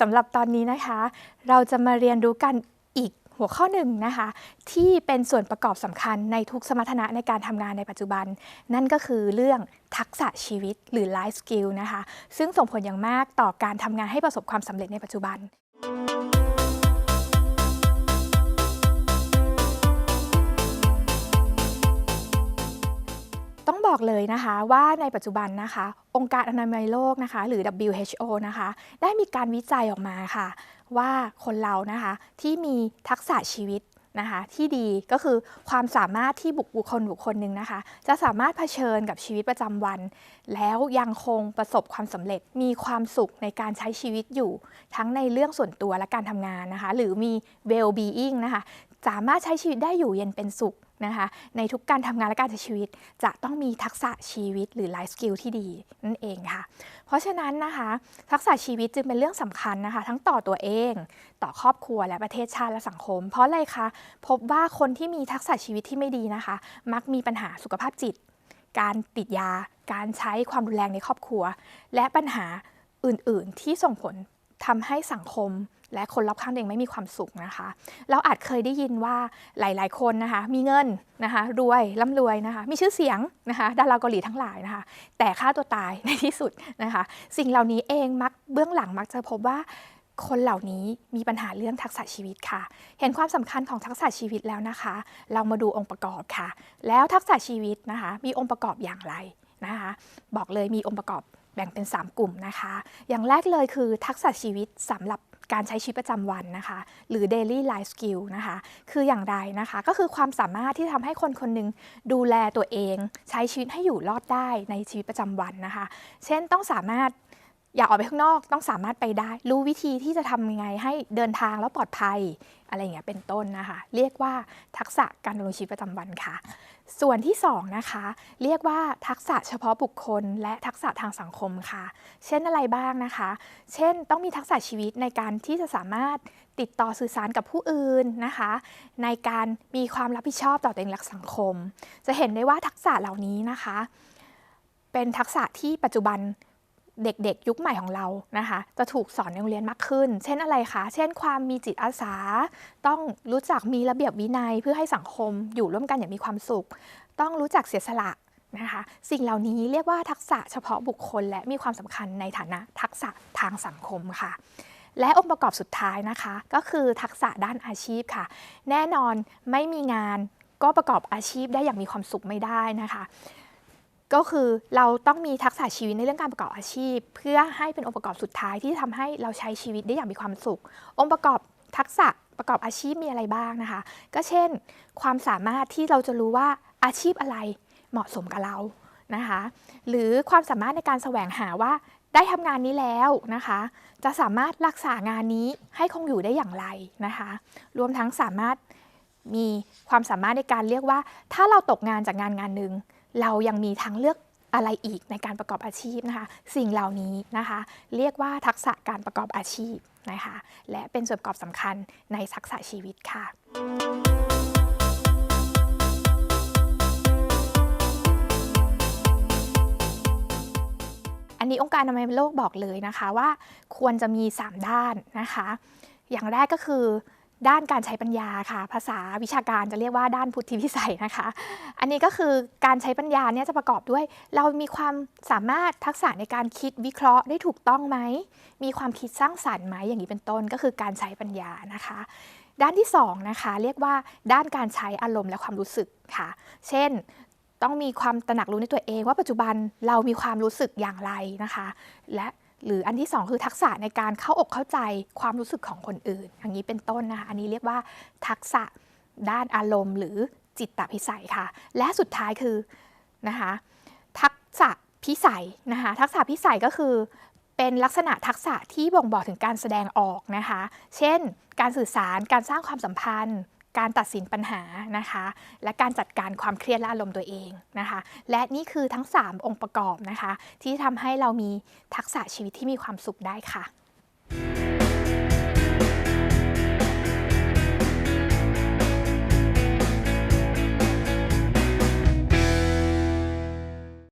สำหรับตอนนี้นะคะ เราจะมาเรียนรู้กันอีกหัวข้อหนึ่งนะคะ ที่เป็นส่วนประกอบสำคัญในทุกสมรรถนะในการทำงานในปัจจุบัน นั่นก็คือเรื่องทักษะชีวิตหรือไลฟ์สกิลนะคะ ซึ่งส่งผลอย่างมากต่อการทำงานให้ประสบความสำเร็จในปัจจุบัน บอกเลยนะคะว่าในปัจจุบันนะคะ องค์การอนามัยโลกนะคะ หรือ WHO นะคะ ได้มีการวิจัยออกมาค่ะ ว่าคนเรานะคะที่มีทักษะชีวิตนะคะที่ดีก็คือความสามารถที่บุคบุคคลบุคคลหนึ่งนะคะ จะสามารถเผชิญกับชีวิตประจำวัน แล้วยังคงประสบความสำเร็จมีความสุขในการใช้ชีวิตอยู่ ทั้งในเรื่องส่วนตัวและการทำงานนะคะ หรือมี well being นะคะ สามารถใช้ชีวิตได้อยู่เย็นเป็นสุขนะคะในทุกการทำงานและการใช้ชีวิต จะต้องมีทักษะชีวิตหรือ life skill ที่ดีนั่นเองค่ะ เพราะฉะนั้นนะคะทักษะชีวิตจึงเป็นเรื่องสำคัญนะคะ ทั้งต่อตัวเอง ต่อครอบครัวและประเทศชาติและสังคม เพราะอะไรคะพบว่าคนที่มีทักษะชีวิตที่ไม่ดีนะคะ มักมีปัญหาสุขภาพจิต การติดยา การใช้ความรุนแรงในครอบครัว และปัญหาอื่น ๆ ที่ส่งผล ทำให้สังคมและคนรอบข้างเองไม่มีความสุขนะคะ เราอาจเคยได้ยินว่าหลาย ๆ คนนะคะ มีเงินนะคะ รวยร่ำรวยนะคะ มีชื่อเสียงนะคะดาราเกาหลีทั้งหลายนะคะ แต่ฆ่าตัวตายในที่สุดนะคะ สิ่งเหล่านี้เองมักเบื้องหลังมักจะพบว่าคนเหล่านี้มีปัญหาเรื่องทักษะชีวิตค่ะ เห็นความสำคัญของทักษะชีวิตแล้วนะคะ เรามาดูองค์ประกอบค่ะ แล้วทักษะชีวิตนะคะ มีองค์ประกอบอย่างไรนะคะ บอกเลยมีองค์ประกอบ แบ่งเป็น 3 กลุ่มนะคะ อย่างแรกเลยคือทักษะชีวิตสำหรับการใช้ชีวิตประจำวันนะคะ หรือ daily life skill นะคะ คืออย่างไรนะคะ ก็คือความสามารถที่ทำให้คนคนหนึ่งดูแลตัวเอง ใช้ชีวิตให้อยู่รอดได้ในชีวิตประจำวันนะคะ เช่นต้องสามารถ อยากออกไปข้างนอกต้องสามารถไปได้ รู้วิธีที่จะทำยังไงให้เดินทางแล้วปลอดภัยอะไรอย่างเงี้ยเป็นต้นนะคะ เรียกว่าทักษะการดำรงชีวิตประจำวันค่ะ ส่วนที่สองนะคะเรียกว่าทักษะเฉพาะบุคคล และทักษะทางสังคมค่ะ เช่นอะไรบ้างนะคะ เช่นต้องมีทักษะชีวิตในการที่จะสามารถติดต่อสื่อสารกับผู้อื่นนะคะ ในการมีความรับผิดชอบต่อตัวเองและสังคม จะเห็นได้ว่าทักษะเหล่านี้นะคะ เป็นทักษะที่ปัจจุบัน เด็กๆ ยุคใหม่ของเรานะคะ จะถูกสอนในโรงเรียนมากขึ้น เช่นอะไรคะ เช่นความมีจิตอาสา ต้องรู้จักมีระเบียบวินัยเพื่อให้สังคมอยู่ร่วมกันอย่างมีความสุข ต้องรู้จักเสียสละนะคะ สิ่งเหล่านี้เรียกว่าทักษะเฉพาะบุคคล และมีความสำคัญในฐานะทักษะทางสังคมค่ะและองค์ประกอบสุดท้ายนะคะ ก็คือทักษะด้านอาชีพค่ะ แน่นอนไม่มีงานก็ประกอบอาชีพได้อย่างมีความสุขไม่ได้นะคะ ก็คือเราต้องมีทักษะชีวิตในเรื่องการประกอบอาชีพ เพื่อให้เป็นองค์ประกอบสุดท้ายที่ทำให้เราใช้ชีวิตได้อย่างมีความสุข องค์ประกอบทักษะประกอบอาชีพมีอะไรบ้างนะคะ ก็เช่น ความสามารถที่เราจะรู้ว่าอาชีพอะไรเหมาะสมกับเรานะคะ หรือความสามารถในการแสวงหาว่าได้ทำงานนี้แล้วนะคะ จะสามารถรักษางานนี้ให้คงอยู่ได้อย่างไรนะคะ รวมทั้งสามารถมีความสามารถในการเรียกว่า ถ้าเราตกงานจากงานงานหนึ่ง เรายังมีทางเลือกอะไรอีกในการประกอบอาชีพนะคะ สิ่งเหล่านี้นะคะ เรียกว่าทักษะการประกอบอาชีพนะคะ และเป็นส่วนประกอบสำคัญในทักษะชีวิตค่ะอันนี้องค์การอนามัยโลกบอกเลยนะคะว่าควรจะมี 3 ด้านนะคะ อย่างแรกก็คือ ด้านการใช้ปัญญาค่ะ ภาษาวิชาการจะเรียกว่าด้านพุทธิวิสัยนะคะ อันนี้ก็คือการใช้ปัญญาเนี่ยจะประกอบด้วย เรามีความสามารถทักษะในการคิดวิเคราะห์ได้ถูกต้องไหม มีความคิดสร้างสรรค์ไหมอย่างนี้เป็นต้นก็คือการใช้ปัญญานะคะ ด้านที่2นะคะเรียกว่าด้านการใช้อารมณ์และความรู้สึกค่ะ เช่นต้องมีความตระหนักรู้ในตัวเองว่าปัจจุบันเรามีความรู้สึกอย่างไรนะคะ และ หรืออันที่ 2 คือทักษะในการเข้าอกเข้าใจความรู้สึกของคนอื่น อย่างนี้เป็นต้นนะคะอันนี้เรียกว่าทักษะด้านอารมณ์ หรือจิตตพิสัยค่ะ และสุดท้ายคือนะคะทักษะพิสัยนะคะทักษะพิสัยก็คือเป็นลักษณะทักษะที่บ่งบอกถึงการแสดงออกนะคะ เช่น การสื่อสาร การสร้างความสัมพันธ์ การตัดสินปัญหานะคะ และการจัดการความเครียดและอารมณ์ตัวเองนะคะ และนี่คือทั้ง 3 องค์ประกอบนะคะ ที่ทำให้เรามีทักษะชีวิตที่มีความสุขได้ค่ะ